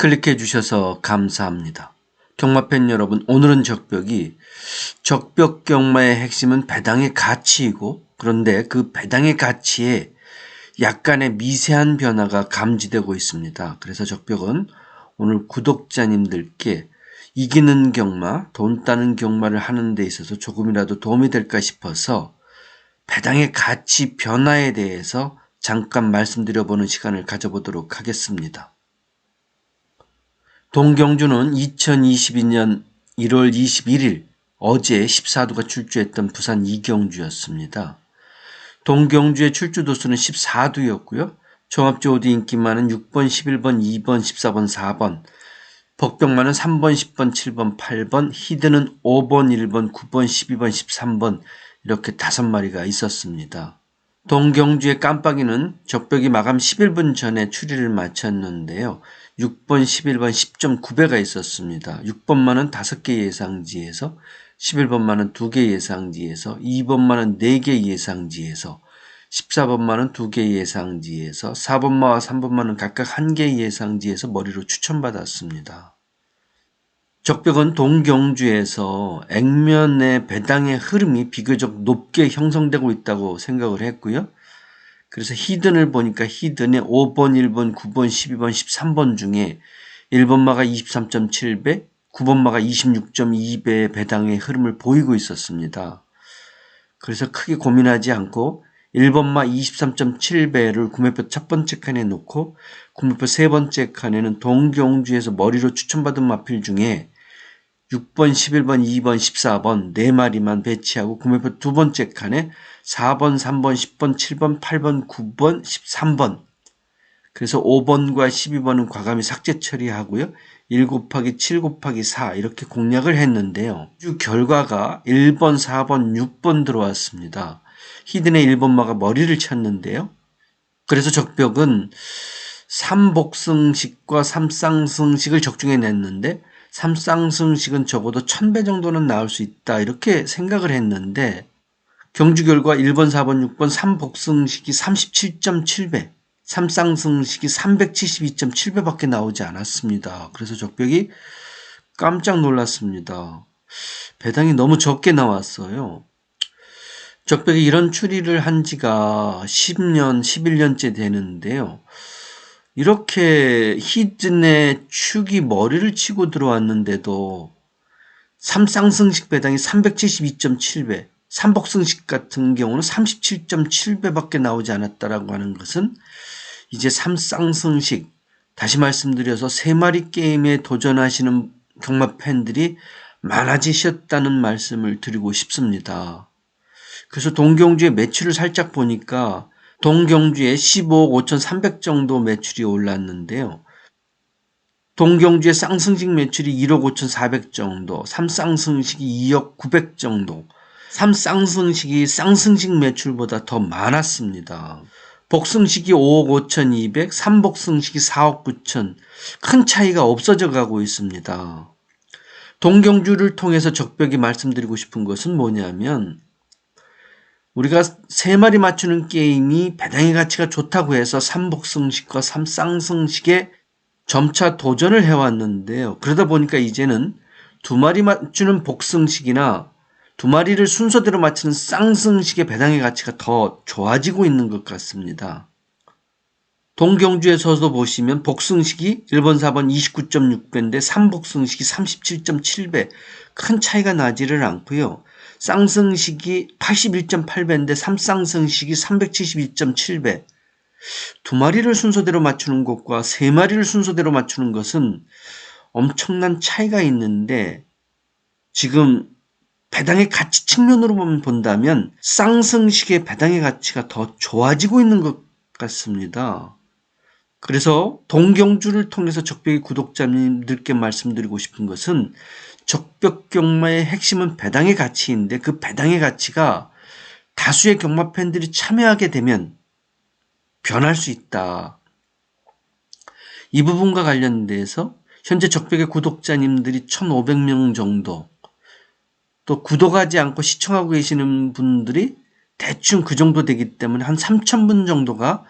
클릭해 주셔서 감사합니다. 경마팬 여러분, 오늘은 적벽이 적벽 경마의 핵심은 배당의 가치이고 그런데 그 배당의 가치에 약간의 미세한 변화가 감지되고 있습니다. 그래서 적벽은 오늘 구독자님들께 이기는 경마, 돈 따는 경마를 하는 데 있어서 조금이라도 도움이 될까 싶어서 배당의 가치 변화에 대해서 잠깐 말씀드려보는 시간을 가져보도록 하겠습니다. 동경주는 2022년 1월 21일 어제 14도가 출주했던 부산 이경주였습니다. 동경주의 출주 도수는 14도였고요. 종합주 오디 인기 많은 6번, 11번, 2번, 14번, 4번, 복병만은 3번, 10번, 7번, 8번, 히드는 5번, 1번, 9번, 12번, 13번 이렇게 다섯 마리가 있었습니다. 동경주의 깜빡이는 적벽이 마감 11분 전에 추리를 마쳤는데요. 6번, 11번, 10.9배가 있었습니다. 6번만은 5개 예상지에서 11번만은 2개 예상지에서 2번만은 4개 예상지에서 14번만은 2개 예상지에서 4번마와 3번만은 각각 1개 예상지에서 머리로 추천받았습니다. 적벽은 동경주에서 액면의 배당의 흐름이 비교적 높게 형성되고 있다고 생각을 했고요. 그래서 히든을 보니까 히든의 5번, 1번, 9번, 12번, 13번 중에 1번마가 23.7배, 9번마가 26.2배의 배당의 흐름을 보이고 있었습니다. 그래서 크게 고민하지 않고 1번마 23.7배를 구매표 첫 번째 칸에 놓고 구매표 세 번째 칸에는 동경주에서 머리로 추천받은 마필 중에 6번, 11번, 2번, 14번 네 마리만 배치하고 구매표 두 번째 칸에 4번, 3번, 10번, 7번, 8번, 9번, 13번 그래서 5번과 12번은 과감히 삭제 처리하고요. 1 곱하기 7 곱하기 4 이렇게 공략을 했는데요. 주 결과가 1번, 4번, 6번 들어왔습니다. 히든의 1번마가 머리를 쳤는데요. 그래서 적벽은 3복승식과 3쌍승식을 적중해 냈는데 3쌍승식은 적어도 1000배 정도는 나올 수 있다 이렇게 생각을 했는데 경주 결과 1번, 4번, 6번 3복승식이 37.7배 3쌍승식이 372.7배밖에 나오지 않았습니다. 그래서 적벽이 깜짝 놀랐습니다. 배당이 너무 적게 나왔어요. 적벽이 이런 추리를 한 지가 10년, 11년째 되는데요. 이렇게 히든의 축이 머리를 치고 들어왔는데도 삼쌍승식 배당이 372.7배, 삼복승식 같은 경우는 37.7배밖에 나오지 않았다라고 하는 것은 이제 삼쌍승식 다시 말씀드려서 세 마리 게임에 도전하시는 경마 팬들이 많아지셨다는 말씀을 드리고 싶습니다. 그래서 동경주의 매출을 살짝 보니까 동경주에 15억 5,300 정도 매출이 올랐는데요. 동경주의 쌍승식 매출이 1억 5,400 정도, 삼쌍승식이 2억 900 정도, 삼쌍승식이 쌍승식 매출보다 더 많았습니다. 복승식이 5억 5,200, 삼복승식이 4억 9천, 큰 차이가 없어져 가고 있습니다. 동경주를 통해서 적벽이 말씀드리고 싶은 것은 뭐냐면 우리가 세 마리 맞추는 게임이 배당의 가치가 좋다고 해서 삼복승식과 삼쌍승식에 점차 도전을 해왔는데요. 그러다 보니까 이제는 두 마리 맞추는 복승식이나 두 마리를 순서대로 맞추는 쌍승식의 배당의 가치가 더 좋아지고 있는 것 같습니다. 동경주에서도 보시면 복승식이 1번, 4번 29.6배인데 3복승식이 37.7배 큰 차이가 나지를 않고요. 쌍승식이 81.8배인데 3쌍승식이 372.7배. 두 마리를 순서대로 맞추는 것과 세 마리를 순서대로 맞추는 것은 엄청난 차이가 있는데 지금 배당의 가치 측면으로만 본다면 쌍승식의 배당의 가치가 더 좋아지고 있는 것 같습니다. 그래서 동경주를 통해서 적벽의 구독자님들께 말씀드리고 싶은 것은 적벽 경마의 핵심은 배당의 가치인데 그 배당의 가치가 다수의 경마 팬들이 참여하게 되면 변할 수 있다. 이 부분과 관련돼서 현재 적벽의 구독자님들이 1,500명 정도 또 구독하지 않고 시청하고 계시는 분들이 대충 그 정도 되기 때문에 한 3,000분 정도가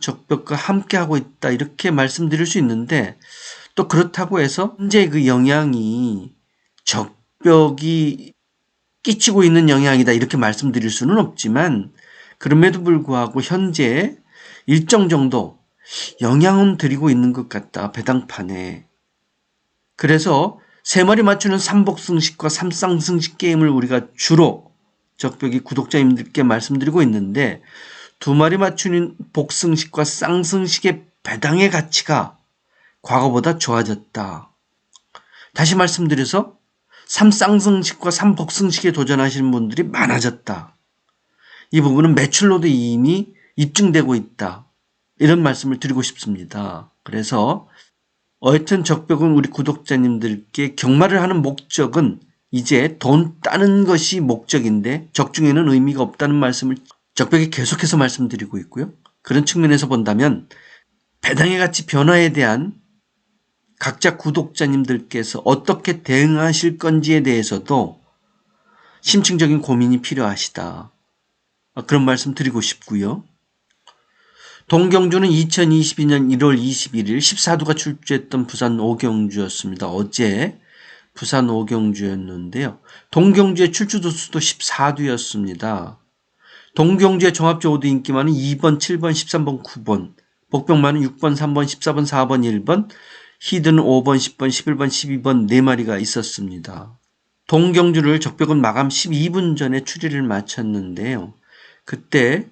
적벽과 함께하고 있다 이렇게 말씀드릴 수 있는데 또 그렇다고 해서 현재 그 영향이 적벽이 끼치고 있는 영향이다. 이렇게 말씀드릴 수는 없지만 그럼에도 불구하고 현재 일정 정도 영향은 드리고 있는 것 같다. 배당판에. 그래서 세 마리 맞추는 삼복승식과 삼쌍승식 게임을 우리가 주로 적벽이 구독자님들께 말씀드리고 있는데 두 마리 맞추는 복승식과 쌍승식의 배당의 가치가 과거보다 좋아졌다. 다시 말씀드려서 삼쌍승식과 삼복승식에 도전하시는 분들이 많아졌다. 이 부분은 매출로도 이미 입증되고 있다. 이런 말씀을 드리고 싶습니다. 그래서 어쨌든 적벽은 우리 구독자님들께 경마를 하는 목적은 이제 돈 따는 것이 목적인데 적중에는 의미가 없다는 말씀을 적벽에 계속해서 말씀드리고 있고요. 그런 측면에서 본다면 배당의 가치 변화에 대한 각자 구독자님들께서 어떻게 대응하실 건지에 대해서도 심층적인 고민이 필요하시다. 그런 말씀 드리고 싶고요. 동경주는 2022년 1월 21일 14두가 출주했던 부산 오경주였습니다. 어제 부산 오경주였는데요. 동경주의 출주도 수도 14두였습니다. 동경주의 종합주 5두 인기만은 2번, 7번, 13번, 9번, 복병만은 6번, 3번, 14번, 4번, 1번, 히드는 5번, 10번, 11번, 12번 4마리가 있었습니다. 동경주를 적벽은 마감 12분 전에 추리를 마쳤는데요. 그때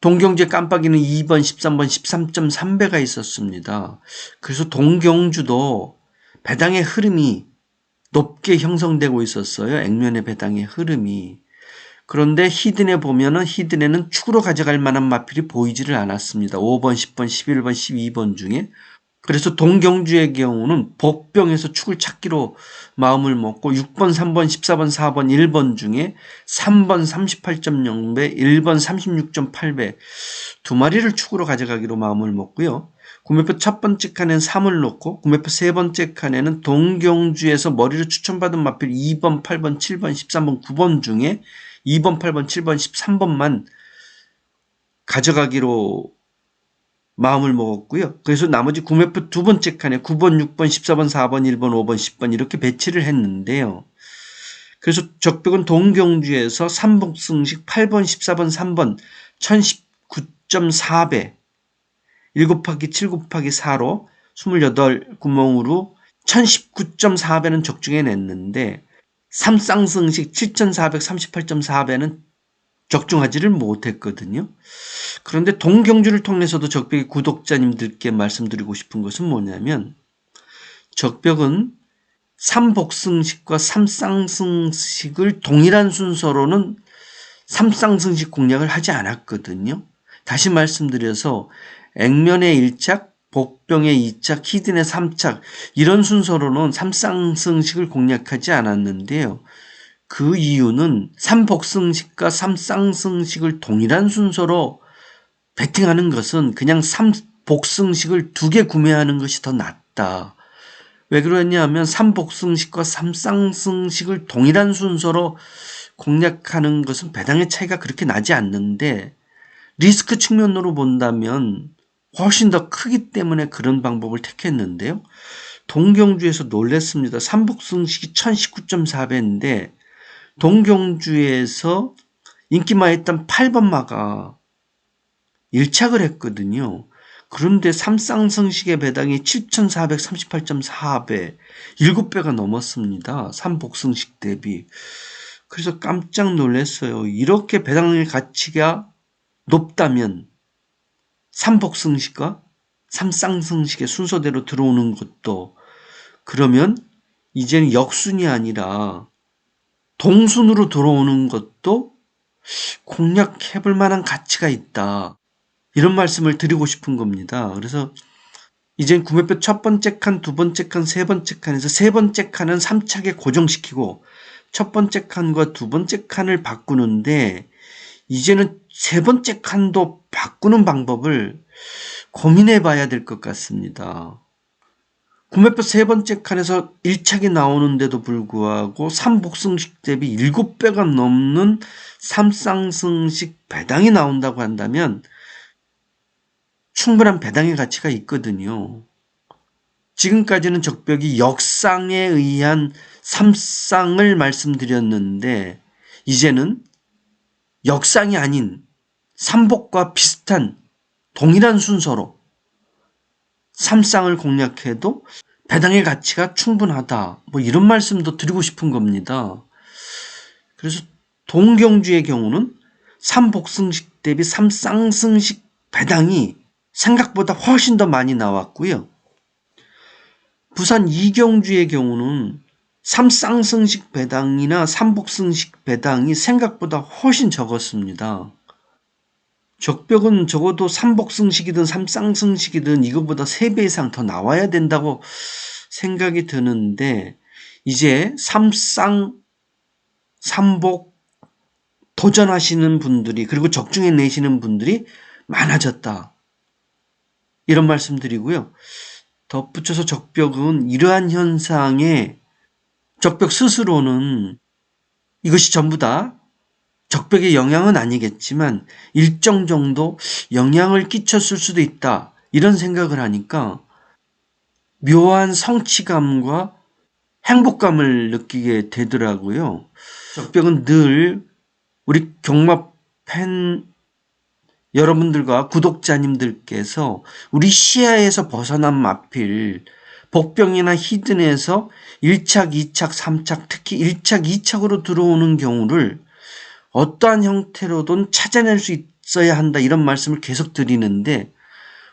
동경주의 깜빡이는 2번, 13번, 13.3배가 있었습니다. 그래서 동경주도 배당의 흐름이 높게 형성되고 있었어요. 액면의 배당의 흐름이. 그런데 히든에 보면은 히든에는 축으로 가져갈 만한 마필이 보이지를 않았습니다. 5번, 10번, 11번, 12번 중에. 그래서 동경주의 경우는 복병에서 축을 찾기로 마음을 먹고 6번, 3번, 14번, 4번, 1번 중에 3번 38.0배, 1번 36.8배 두 마리를 축으로 가져가기로 마음을 먹고요. 구매표 첫 번째 칸에는 3을 놓고 구매표 세 번째 칸에는 동경주에서 머리를 추천받은 마필 2번, 8번, 7번, 13번, 9번 중에 2번, 8번, 7번, 13번만 가져가기로 마음을 먹었고요. 그래서 나머지 구매표 두 번째 칸에 9번, 6번, 14번, 4번, 1번, 5번, 10번 이렇게 배치를 했는데요. 그래서 적벽은 동경주에서 3복승식 8번, 14번, 3번 1019.4배 1 곱하기 7 곱하기 4로 28 구멍으로 1019.4배는 적중해 냈는데 3쌍승식 7438.4배는 적중하지를 못했거든요. 그런데 동경주를 통해서도 적벽의 구독자님들께 말씀드리고 싶은 것은 뭐냐면 적벽은 삼복승식과 삼쌍승식을 동일한 순서로는 삼쌍승식 공략을 하지 않았거든요. 다시 말씀드려서 액면의 1착, 복병의 2착, 히든의 3착 이런 순서로는 삼쌍승식을 공략하지 않았는데요. 그 이유는 삼복승식과 삼쌍승식을 동일한 순서로 베팅하는 것은 그냥 삼복승식을 두 개 구매하는 것이 더 낫다. 왜 그러냐면 삼복승식과 삼쌍승식을 동일한 순서로 공략하는 것은 배당의 차이가 그렇게 나지 않는데 리스크 측면으로 본다면 훨씬 더 크기 때문에 그런 방법을 택했는데요. 동경주에서 놀랬습니다. 삼복승식이 1019.4배인데 동경주에서 인기마했던 8번마가 1착을 했거든요. 그런데 삼쌍성식의 배당이 7,438.4배, 7배가 넘었습니다. 삼복승식 대비. 그래서 깜짝 놀랐어요. 이렇게 배당의 가치가 높다면 삼복승식과 삼쌍승식의 순서대로 들어오는 것도 그러면 이제는 역순이 아니라 동순으로 들어오는 것도 공략해 볼 만한 가치가 있다. 이런 말씀을 드리고 싶은 겁니다. 그래서 이젠 구매표 첫 번째 칸, 두 번째 칸, 세 번째 칸에서 세 번째 칸은 3착에 고정시키고 첫 번째 칸과 두 번째 칸을 바꾸는데 이제는 세 번째 칸도 바꾸는 방법을 고민해 봐야 될 것 같습니다. 구매표 세 번째 칸에서 1착이 나오는데도 불구하고 3복승식 대비 7배가 넘는 3쌍승식 배당이 나온다고 한다면 충분한 배당의 가치가 있거든요. 지금까지는 적벽이 역상에 의한 삼상을 말씀드렸는데 이제는 역상이 아닌 삼복과 비슷한 동일한 순서로 삼상을 공략해도 배당의 가치가 충분하다. 뭐 이런 말씀도 드리고 싶은 겁니다. 그래서 동경주의 경우는 삼복승식 대비 삼쌍승식 배당이 생각보다 훨씬 더 많이 나왔고요. 부산 이경주의 경우는 삼쌍승식 배당이나 삼복승식 배당이 생각보다 훨씬 적었습니다. 적벽은 적어도 삼복승식이든 삼쌍승식이든 이것보다 3배 이상 더 나와야 된다고 생각이 드는데 이제 삼쌍, 삼복 도전하시는 분들이 그리고 적중해 내시는 분들이 많아졌다. 이런 말씀 드리고요. 덧붙여서 적벽은 이러한 현상에 적벽 스스로는 이것이 전부 다 적벽의 영향은 아니겠지만 일정 정도 영향을 끼쳤을 수도 있다. 이런 생각을 하니까 묘한 성취감과 행복감을 느끼게 되더라고요. 적벽은 늘 우리 경마 팬 여러분들과 구독자님들께서 우리 시야에서 벗어난 마필 복병이나 히든에서 1착, 2착, 3착, 특히 1착, 2착으로 들어오는 경우를 어떠한 형태로든 찾아낼 수 있어야 한다 이런 말씀을 계속 드리는데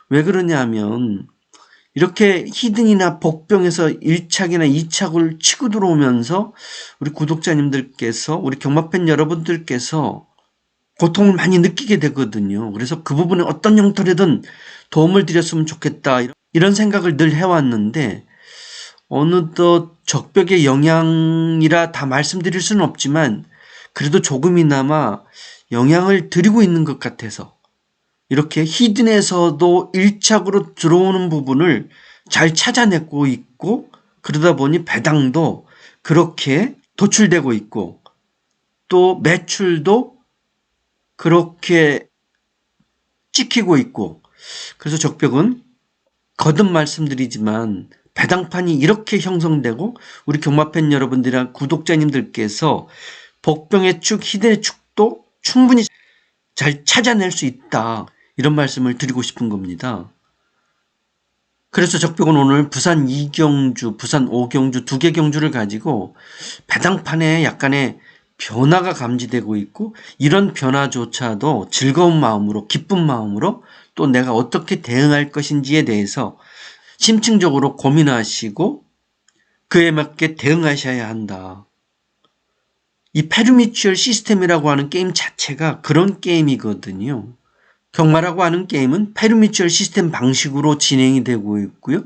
왜 그러냐면 이렇게 히든이나 복병에서 1착이나 2착을 치고 들어오면서 우리 구독자님들께서 우리 경마팬 여러분들께서 고통을 많이 느끼게 되거든요. 그래서 그 부분에 어떤 형태로든 도움을 드렸으면 좋겠다. 이런 생각을 늘 해왔는데, 어느덧 적벽의 영향이라 다 말씀드릴 수는 없지만, 그래도 조금이나마 영향을 드리고 있는 것 같아서, 이렇게 히든에서도 일착으로 들어오는 부분을 잘 찾아내고 있고, 그러다 보니 배당도 그렇게 도출되고 있고, 또 매출도 그렇게 찍히고 있고 그래서 적벽은 거듭 말씀드리지만 배당판이 이렇게 형성되고 우리 경마팬 여러분들이랑 구독자님들께서 복병의 축, 희대의 축도 충분히 잘 찾아낼 수 있다. 이런 말씀을 드리고 싶은 겁니다. 그래서 적벽은 오늘 부산 이경주, 부산 오경주 두 개 경주를 가지고 배당판에 약간의 변화가 감지되고 있고 이런 변화조차도 즐거운 마음으로 기쁜 마음으로 또 내가 어떻게 대응할 것인지에 대해서 심층적으로 고민하시고 그에 맞게 대응하셔야 한다. 이 페르미추얼 시스템이라고 하는 게임 자체가 그런 게임이거든요. 경마라고 하는 게임은 페르미추얼 시스템 방식으로 진행이 되고 있고요.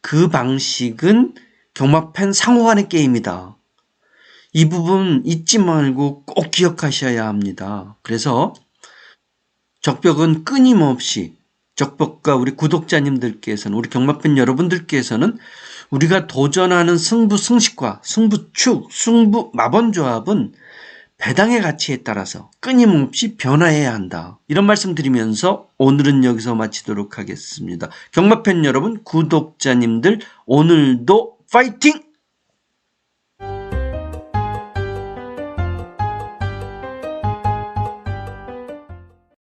그 방식은 경마팬 상호 간의 게임이다. 이 부분 잊지 말고 꼭 기억하셔야 합니다. 그래서 적벽은 끊임없이 적벽과 우리 구독자님들께서는 우리 경마팬 여러분들께서는 우리가 도전하는 승부 승식과 승부축, 승부 마번 조합은 배당의 가치에 따라서 끊임없이 변화해야 한다. 이런 말씀 드리면서 오늘은 여기서 마치도록 하겠습니다. 경마팬 여러분, 구독자님들 오늘도 파이팅!